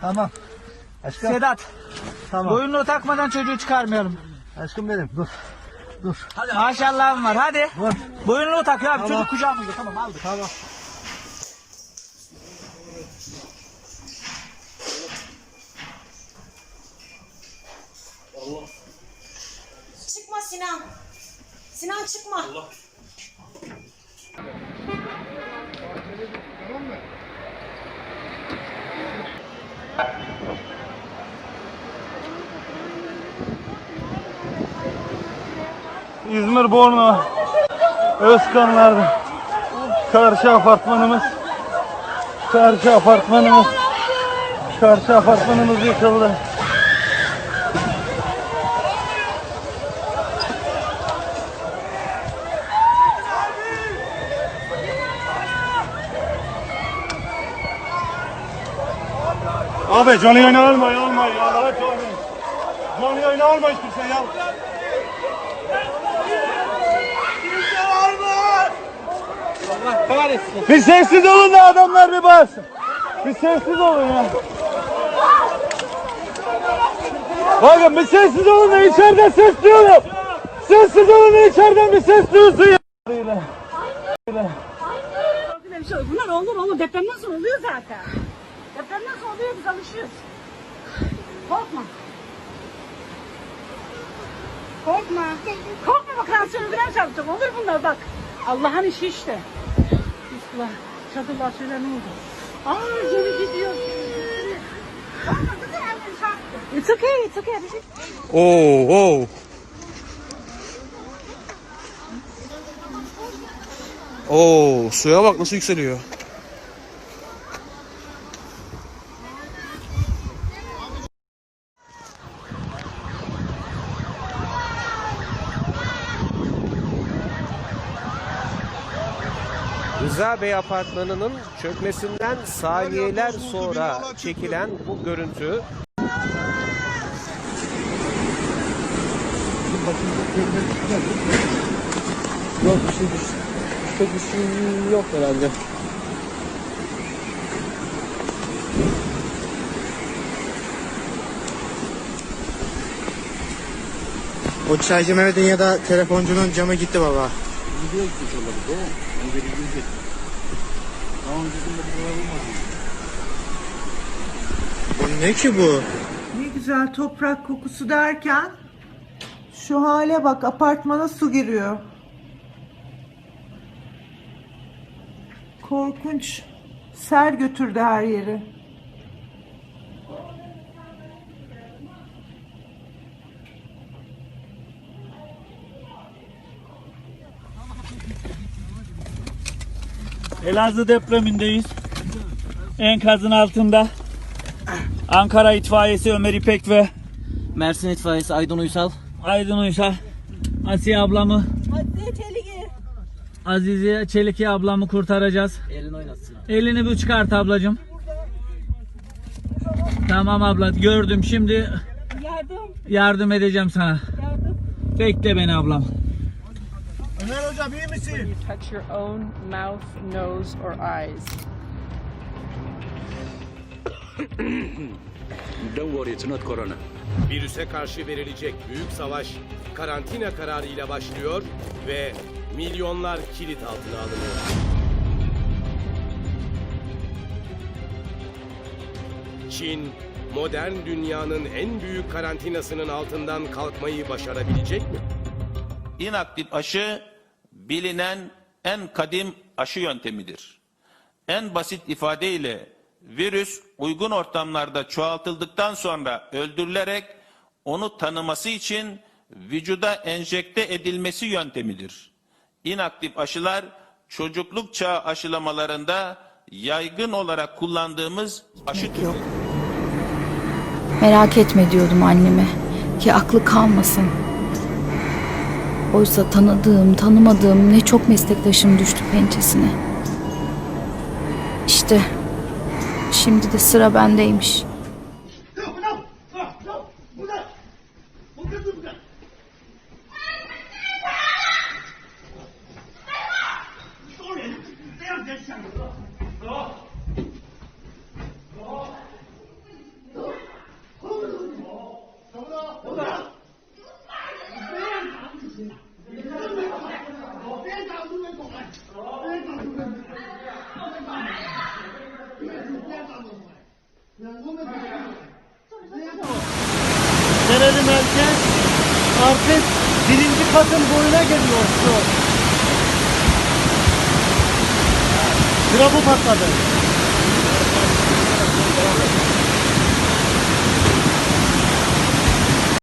Tamam. Aşkım. Sedat. Tamam. Boyunluğu takmadan çocuğu çıkarmayalım. Aşkım benim. Dur. Dur. Maşallahım var hadi. Dur. Boyunluğu tak ya Tamam. çocuk kucağımızda tamam aldık. Tamam. Çıkma Sinan. Sinan çıkma. İzmir Bornu Özkanlar'da karşı apartmanımız karşı apartmanımız karşı apartmanımız yıkıldı. Abi canlı yayın alma ya alma ya Allah canlı. Canlı yayın alma hiçbir şey ya. Bir sessiz olun da adamlar bir bağırsın. Bir sessiz olun ya. Bakın bir sessiz olun da içeriden ses duyuyorum. Sessiz olun da içeriden bir ses duyulsun ya. Bunlar olur olur. Depremden sonra oluyor zaten. Depremden sonra oluyor biz alışıyoruz. Korkma. Korkma. Korkma bak tansiyonu biraz çarpacak. Olur bunlar bak. Allah'ın işi işte. Bismillah. Çadırlar şöyle ne oldu? Aa geri gidiyor. It's okay, it's okay. Bir şey- Oo. Oo, suya bak nasıl yükseliyor. Rıza Bey apartmanının çökmesinden saniyeler sonra çekilen bu görüntü Yok bir şey. Çok bir şey yok herhalde. O çaycı Mehmet'in ya da telefoncunun camı gitti baba. Bu ne ki bu? Ne güzel toprak kokusu derken şu hale bak apartmana su giriyor. Korkunç. Sel götürdü her yeri. Elazığ depremindeyiz. Enkazın altında. Ankara itfaiyesi Ömer İpek ve Mersin itfaiyesi Aydın Uysal. Aydın Uysal. Asiye ablamı. Azize Çeliki ablamı kurtaracağız. Elini oynatsın. Elini bir çıkart ablacığım. Tamam abla gördüm şimdi Yardım, yardım edeceğim sana. yardım. Bekle beni ablam. Touch your own mouth, nose, or eyes. Don't worry, it's not corona. Virüse karşı verilecek büyük savaş karantina kararıyla başlıyor ve milyonlar kilit altına alınıyor. Çin, modern dünyanın en büyük karantinasının altından kalkmayı başarabilecek mi? İnaktif aşı bilinen en kadim aşı yöntemidir. En basit ifadeyle virüs uygun ortamlarda çoğaltıldıktan sonra öldürülerek onu tanıması için vücuda enjekte edilmesi yöntemidir. İnaktif aşılar çocukluk çağı aşılamalarında yaygın olarak kullandığımız aşı türü. Merak etme diyordum anneme ki aklı kalmasın. Oysa tanıdığım, tanımadığım ne çok meslektaşım düştü pençesine. İşte şimdi de sıra bendeymiş. Oh, Dereli merkez artık birinci katın boyuna geliyor şu. Trafo patladı.